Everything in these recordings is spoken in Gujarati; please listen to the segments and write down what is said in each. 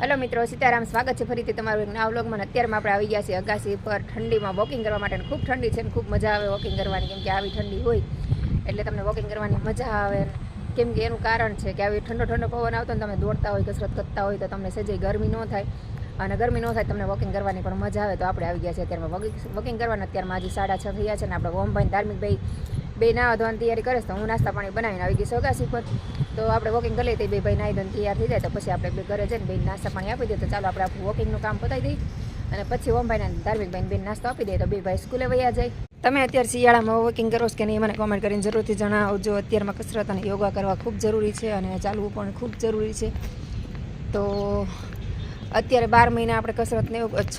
હેલો મિત્રો, સીતારામ, સ્વાગત છે ફરીથી તમારું એક નવા વ્લોગમાં. અત્યારમાં આપણે આવી ગયા છીએ અગાસી પર ઠંડીમાં વોકિંગ કરવા માટે ખૂબ ઠંડી છે અને ખૂબ મજા આવે વોકિંગ કરવાની, કેમ કે આવી ઠંડી હોય એટલે તમને વોકિંગ કરવાની મજા આવે. કેમ કે એનું કારણ છે કે આવી ઠંડો ઠંડો પવન આવતો ને તમે દોડતા હોય, કસરત કરતા હોય, તો તમને સજે ગરમી ન થાય. અને ગરમી ન થાય તમને વોકિંગ કરવાની પણ મજા આવે. તો આપણે આવી ગયા છે અત્યારમાં વોકિંગ કરવાના. અત્યારમાં આજે સાડા છ થયા છે ને આપણે ઓમભાઈ ધાર્મિક ભાઈ બે નાવા ધોવાની તૈયારી કરે છે, તો હું નાસ્તા પાણી બનાવીને આવી ગઈ સોગાસી પર. તો આપણે વોકિંગ કરી લઈએ. બે ભાઈ નાહી ધોઈને તૈયાર થઈ જાય. તો પછી આપણે બે ઘરે જઈને બેન નાસ્તા પાણી આપી દઈએ. તો ચાલો આપણે આપણું વોકિંગનું કામ પતાવી દઈએ. અને પછી ઓમભાઈને ધાર્મિક ભાઈને બેન નાસ્તો આપી દઈએ. તો બે ભાઈ સ્કૂલે વયા જાય. તમે અત્યારે શિયાળામાં વોકિંગ કરો કે નહીં, મને કોમેન્ટ કરીને જરૂરથી જણાવજો અત્યારમાં કસરત અને યોગા કરવા ખૂબ જરૂરી છે અને ચાલવું પણ ખૂબ જરૂરી છે. તો અત્યારે બાર મહિના આપણે કસરતને એવું, છ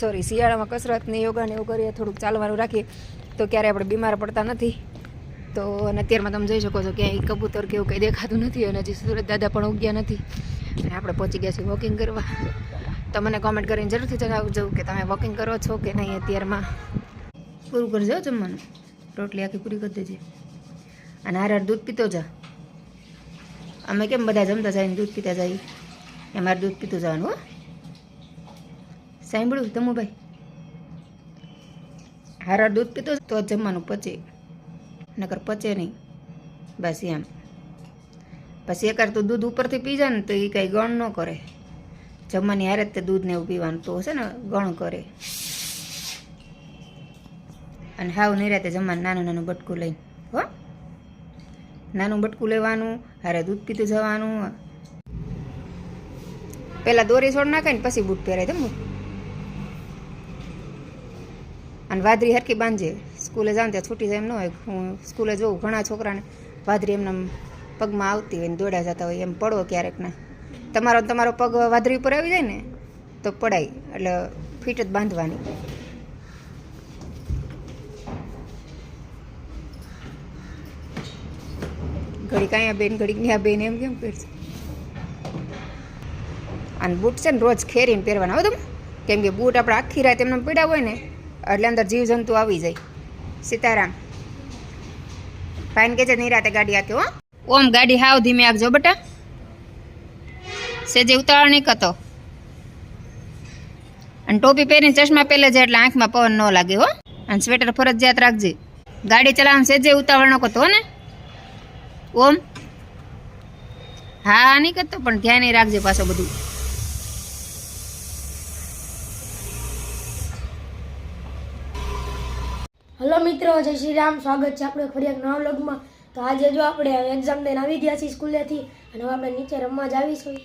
સોરી શિયાળામાં કસરતને યોગાને એવું કરીએ, થોડુંક ચાલવાનું રાખીએ. તો ક્યારે આપણે બીમાર પડતા નથી. તો અને અત્યારમાં તમે જોઈ શકો છો કે અહીં કબૂતર કે એવું કંઈ દેખાતું નથી અને હજી સુરત દાદા પણ ઉગ્યા નથી. અને આપણે પહોંચી ગયા છીએ વોકિંગ કરવા. તો મને કોમેન્ટ કરીને જરૂરથી જણાવજો કે તમે વોકિંગ કરો છો કે નહીં અત્યારમાં. પૂરું કરજો જમવાનું. રોટલી આખી પૂરી કરી દેજે. અને હાર દૂધ પીતો જા. અમે કેમ બધા જમતા જઈને દૂધ પીતા જઈએ અમારે દૂધ પીતું જવાનું હો. સાંભળ્યું તમુભાઈ? હાર હાર દૂધ પીતો તો જમવાનું પચે. નકર પચે નહીં. બસ એમ. પછી એકાર તો દૂધ ઉપરથી પી જાય ને તો એ કંઈ ગણ ન કરે. જમવાની હારે જ તે દૂધને એવું પીવાનું તો હશે ને ગણ કરે. અને હાવ નિરાતે જમવાનું નાનું નાનું બટકું લઈને હો? નાનું બટકું લેવાનું, હારે દૂધ પીતું જવાનું. પહેલાં દોરી છોડ નાખે ને પછી બૂટ પહેરાય તમ અને વાદળી હરકી બાંધજે. સ્કૂલે જાઉં ત્યાં છૂટી જાય એમ ન હોય. હું સ્કૂલે જોઉં, ઘણા છોકરાને વાદરી એમને પગમાં આવતી હોય ને દોડ્યા જતા હોય, એમ પડો ક્યારેક ને. તમારો તમારો પગ વાદરી ઉપર આવી જાય ને, તો પડાય, એટલે ફીટ જ બાંધવાની. ઘડીક અહીંયા બેન, ઘડીક ત્યાં બેન, એમ કેમ કરશે અને બૂટ છે ને રોજ ખેરીને પહેરવાના હોય તમે. કેમ કે બૂટ આપણે આખી રાત એમને પીડા હોય ને, એટલે અંદર જીવજંતુ આવી જાય. સીતારામ. ફાઇન કે છે નિરાતે ગાડી આખી હો. ઓમ, ગાડી હાવ ધીમે આખજો બટા. સેજે ઉતાવળ નહીં કતો અને ટોપી પહેરીને ચશ્મા પહેલે જાય એટલે આંખમાં પવન ન લાગે હો. અને સ્વેટર ફરજિયાત રાખજે. ગાડી ચલાવવાનું સેજે ઉતાવળ ન કરતો ને. ઓમ. હા, નહીં કરતો, પણ ધ્યાન રાખજે પાછો બધું. હલો મિત્રો, જય શ્રી રામ. સ્વાગત છે આપણે ફરી એક નવા વ્લોગમાં. તો આજે જો આપણે એક્ઝામ દઈને આવી ગયા છીએ સ્કૂલેથી અને હવે આપણે નીચે રમવા જ આવીશું.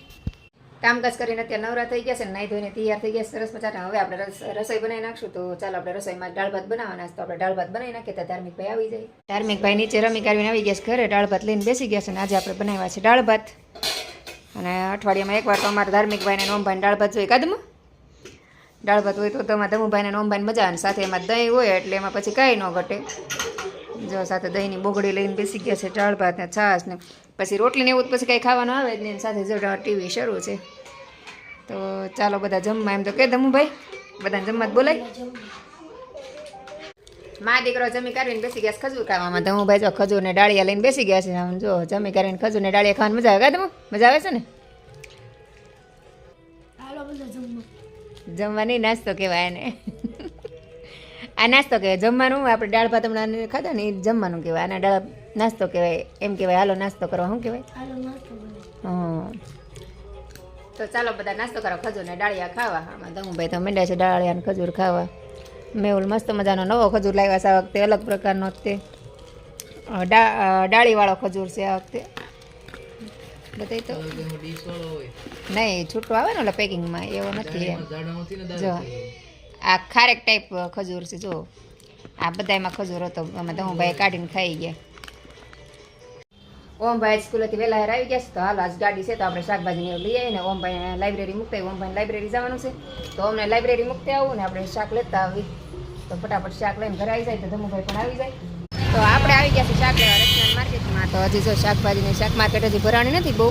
કામકાજ કરીને અત્યારે નવરા થઈ ગયા છે નાહી ધોઈને તૈયાર થઈ ગયા સરસ મજાના. હવે આપણે રસ- રસોઈ બનાવી નાખશું. તો ચાલો આપણે રસોઈમાં દાળ ભાત બનાવવાના છે. તો આપણે દાળ ભાત બનાવી નાખીએ તો ધાર્મિક ભાઈ આવી જાય. ધાર્મિક ભાઈ નીચે રમી કાઢીને આવી ગયા છે ઘરે. દાળ ભાત લઈને બેસી ગયા છે ને આજે આપણે બનાવ્યા છે દાળ ભાત. અને અઠવાડિયામાં એકવાર તો અમારા ધાર્મિક ભાઈને નોમભાઈને દાળ ભાત જોઈએ. કાદમ દાળ ભાત હોય તો તમારા ધમુભાઈને નોમભાઈને મજા આવે સાથે એમાં દહીં હોય એટલે એમાં પછી કાંઈ ન ઘટે. જો સાથે દહીંની બોગડી લઈને બેસી ગયા છે દાળ ભાત ને છાશ ને. પછી રોટલી ને એવું તો પછી કાંઈ ખાવાનું આવે જ નહીં સાથે જો ટીવી શરૂ છે. તો ચાલો બધા જમવા એમ તો કે ધમુભાઈ બધાને જમવા જ બોલાય. મા દીકરો જમી કાઢીને બેસી ગયા ખજૂર ખાવામાં. ભાઈ જો ખજૂર ને ડાળિયા લઈને બેસી ગયા છે. આમ જો જમી કરીને ખજૂર ને ડાળિયા ખાવાની મજા આવે. કા મજા આવે છે ને? હાલો બધા જમવા. જમવાની નાસ્તો કહેવાય એને. આ નાસ્તો કહેવાય. જમવાનું આપણે દાળ ભાત હમણાં ખાધા ને એ જમવાનું કહેવાય. આને દાળ નાસ્તો કહેવાય. એમ કહેવાય હાલો નાસ્તો કરવા શું કહેવાય? હં. તો ચાલો બધા નાસ્તો કરો ખજૂર ને ડાળિયા ખાવા. આમાં દમુભાઈ તો મંડ્યા છે ડાળિયા ખજૂર ખાવા. મેહુલ મસ્ત મજાનો નવો ખજૂર લાવ્યા છે આ વખતે અલગ પ્રકારનો તે. ડાળીવાળો ખજૂર છે આ વખતે. બધાય તો નહીં છૂટો આવે ને ઓલા પેકિંગમાં એવો નથી જો આ ખારેક ટાઈપ ખજૂર છે જો. આ બધાયમાં ખજૂર હતો. અમે ધમુભાઈ કાઢીને ખાઈ ગયા. ઓમભાઈ સ્કૂલેથી વહેલા હેર આવી ગયા છે તો હાલ આજ ગાડી છે તો આપણે શાકભાજી ને એવું લઈ આવીએ ને ઓમભાઈ લાઇબ્રેરી મૂકતા આવીએ. ઓમભાઈ લાઇબ્રેરી જવાનું છે. તો અમને લાઇબ્રેરી મૂકતા આવું ને આપણે શાક લેતા આવી તો ફટાફટ શાક લઈને ઘરે આવી જાય તો ધમુભાઈ પણ આવી જાય. તો આપણે આવી ગયા છે શાક માર્કેટમાં. તો હજી જો શાકભાજીની શાક માર્કેટ હજી ભરાણી નથી બહુ,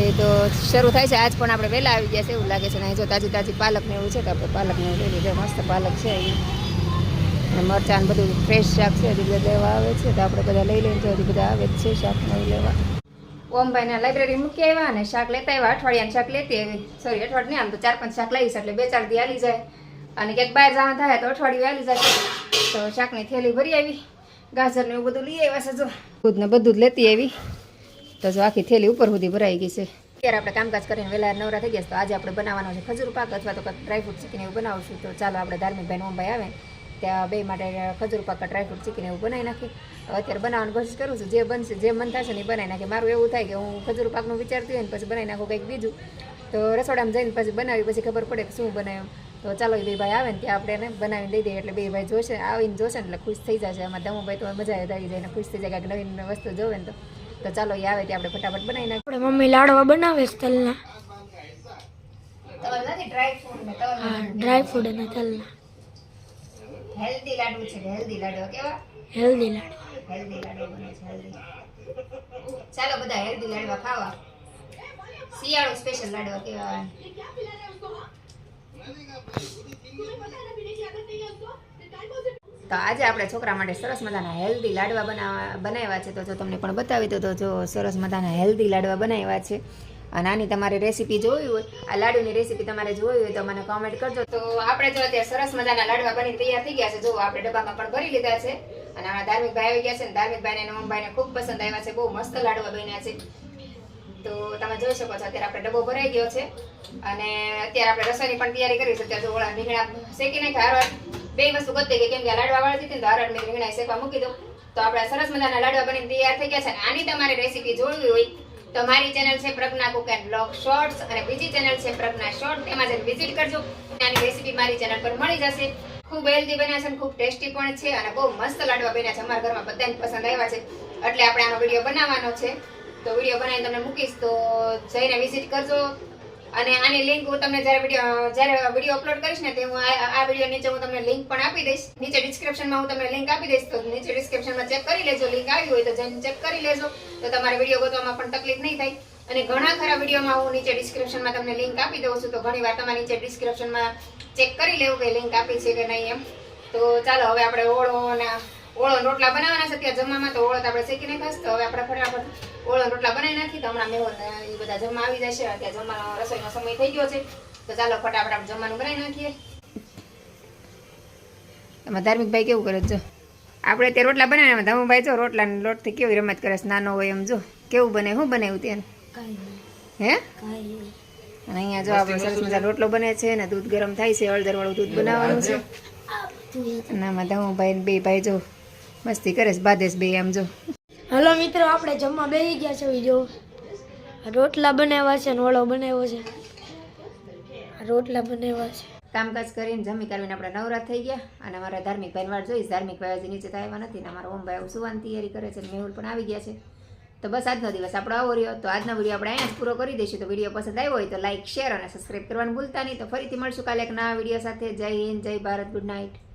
એ તો શરૂ થાય છે. આજ પણ આપણે વહેલા આવી ગયા છે એવું લાગે છે. ને જો તાજી તાજી પાલક ને એવું છે તો આપણે પાલક ને લઈ લીધું. મસ્ત પાલક છે અને મરચાં બધું ફ્રેશ શાક છે, હજી બધા લેવા આવે છે. તો આપણે બધા લઈ લઈને હજી બધા આવે છે શાક નવું લેવા. ઓમભાઈને લાઇબ્રેરી મૂકી આવ્યા અને શાક લેતા આવ્યા. અઠવાડિયાનું શાક લેતી આવી. સોરી અઠવાડિયું આમ તો ચાર પાંચ શાક લઈશ એટલે બે ચાર દી હાલી જાય. અને ક્યાંક બહાર જવા થાય તો અઠવાડિયું હાલી જાય તો શાકની થેલી ભરી આવી. ગાજર ને એવું બધું લઈ આવ્યા છે જો. દૂધ ને બધું જ લેતી આવી. તો જો આખી થેલી ઉપર સુધી ભરાઈ ગઈ છે. અત્યારે આપણે કામકાજ કરીને વહેલા નવરા થઈ ગયા તો આજે આપણે બનાવવાનો છે ખજૂર પાક અથવા તો ડ્રાયફ્રૂટ ચીકીને એવું બનાવશું. તો ચાલો આપણે ધાર્મિક ભાઈ ઓમભાઈ આવે. ત્યાં બે માટે ખજૂર પાક ડ્રાયફ્રૂટ ચીકીને એવું બનાવી નાખી અત્યારે બનાવવાની કોશિશ કરું છું. જે બનશે, જે મન થશે ને એ બનાવી નાખે મારું એવું થાય કે હું ખજૂર પાકનું વિચારતી હોય ને પછી બનાવી નાખું કંઈક બીજું. તો રસોડામાં જઈને પછી બનાવી, પછી ખબર પડે કે શું બનાવ્યું. તો ચાલો એ બે ભાઈ આવે ને ત્યાં આપણે એને બનાવીને દઈ દઈએ. એટલે બે ભાઈ જોશે આવીને જોશે ને એટલે ખુશ થઈ જશે. એમાં દમુભાઈ તો મજા આવી જાય ને ખુશ થઈ જાય કે નવીન વસ્તુ જોવે ને તો. તો ચાલો એ આવે ત્યાં આપણે ફટાફટ બનાવી નાખીએ. આપણે મમ્મી લાડવા બનાવે છે તલના. તલ ડ્રાય ફ્રૂટ અને તલના. હેલ્ધી લાડુ છે હેલ્ધી લાડુ કેવા? હેલ્ધી લાડવા. હેલ્ધી લાડુ બને છે હેલ્ધી ચાલો બધા હેલ્ધી લાડવા ખાવા. શિયાળો સ્પેશિયલ લાડવા કેવા? તો આજે આપણે છોકરા માટે સરસ મજાના હેલ્ધી લાડવા બનાવવા બનાવ્યા છે. તો જો તમને પણ બતાવી દો તો જો સરસ મજાના હેલ્ધી લાડવા બનાવ્યા છે. અને આની તમારે રેસીપી જોવી હોય, આ લાડુની રેસીપી તમારે જોવી હોય તો મને કોમેન્ટ કરજો. તો આપણે જો અત્યારે સરસ મજાના લાડવા બની તૈયાર થઈ ગયા છે. જો આપણે ડબ્બામાં પણ ભરી લીધા છે. અને આ ધાર્મિક ભાઈ આવી ગયા છે. ને ધાર્મિક ભાઈને અને મમભાઈને ખૂબ પસંદ આવ્યા છે. બહુ મસ્ત લાડવા બન્યા છે. તો તમે જોઈ શકો છો અત્યારે આપણે ડબ્બો ભરાઈ ગયો છે. અને અત્યારે આપણે રસોઈની પણ તૈયારી કરી છે. અત્યારે જો ઓલા રીંગણા શેકી નાખ્યા. હારવાર બે વસ્તુ ગતી ગઈ કેમ કે લાડવા વાળી હતી ને તો હારવાર મેં રીંગણા શેકવા મૂકી દઉં. તો આપણે સરસ મજાના લાડવા બની તૈયાર થઈ ગયા છે. અને આની તમારે રેસીપી જોવી હોય તો મારી ચેનલ છે Pragya cook and blog shorts અને બીજી ચેનલ છે પ્રજ્ઞા શોર્ટ. તેમાં જઈને વિઝિટ કરજો. આની રેસીપી મારી ચેનલ પર મળી જશે. ખૂબ હેલ્ધી બન્યા છે અને ખૂબ ટેસ્ટી પણ છે અને બહુ મસ્ત લાડવા બન્યા છે. અમારા ઘરમાં બધાને પસંદ આવ્યા છે. એટલે આપણે આનો વીડિયો બનાવવાનો છે. તો વીડિયો બનાવીને તમને મૂકીશ, તો જઈને વિઝિટ કરજો. અને આની લિંક હું તમને જ્યારે વીડિયો જ્યારે વીડિયો અપલોડ કરીશ ને, તે હું આ વીડિયો નીચે હું તમને લિંક પણ આપી દઈશ. નીચે ડિસ્ક્રિપ્શનમાં હું તમને લિંક આપી દઈશ, તો નીચે ડિસ્ક્રિપ્શનમાં ચેક કરી લેજો લિંક આવી હોય તો જઈને ચેક કરી લેજો. તો તમારે વીડિયો ગોતવામાં પણ તકલીફ નહીં થાય. અને ઘણા ખરા વિડીયોમાં હું નીચે ડિસ્ક્રિપ્શનમાં તમને લિંક આપી દઉં છું, તો ઘણી વાર તમારે નીચે ડિસ્ક્રિપ્શનમાં ચેક કરી લેવું કે લિંક આપી છે કે નહીં એમ. તો ચાલો, હવે આપણે ઓળો અને ઓળો રોટલા બનાવવાના છે ત્યાં જમવામાં તો ઓળો તો આપણે શેકીને ખાસ તો હવે આપણે ફટાફટ ઓળો રોટલા બનાવી નાખી તો હમણાં મેહો એ બધા જમવા આવી જશે ત્યાં જમવાનો રસોઈનો સમય થઈ ગયો છે તો ચાલો ફટાફટ આપણે જમવાનું બનાવી નાખીએ. એમાં ધાર્મિક ભાઈ કેવું કરે જો આપણે તે રોટલા બનાવ્યા ધમુભાઈ જો રોટલાની લોટથી કેવી રમત કરે છે નાનો હોય એમ જો. કેવું બને શું બનાવ્યું તેને હે? અહીંયા જો આપણે સરસ મજા રોટલો બને છે ને દૂધ ગરમ થાય છે હળદર વાળું દૂધ બનાવવાનું છે. અને આમાં ધમુભાઈ ને બે ભાઈ જો મસ્તી કરે છે બાદેશ બે એમ જો. હલો મિત્રો આપણે જમવા બેસી ગયા છે જો રોટલા બનાવ્યા છે ને ઓળો બનાવ્યો છે. રોટલા બનાવ્યા છે. કામકાજ કરીને જમી કરીને આપણે નવરા થઈ ગયા અને અમારા ધાર્મિક ભાઈવાર જોઈશ ધાર્મિક ભાઈ હજી નીચે તો આવ્યા નથી ને અમારા ઓમ ભાઈ સુવાની તૈયારી કરે છે મેહુલ પણ આવી ગયા છે. તો બસ આજનો દિવસ આપણો આવો રહ્યો. તો આજનો વીડિયો આપણે અહીંયા જ પૂરો કરી દઈશું. તો વીડિયો પસંદ આવ્યો હોય તો લાઇક શેર અને સબસ્ક્રાઈબ કરવાનું ભૂલતા નહીં. તો ફરીથી મળશું કાલે એક નવા વીડિયો સાથે. જય હિન્દ જય ભારત ગુડ નાઇટ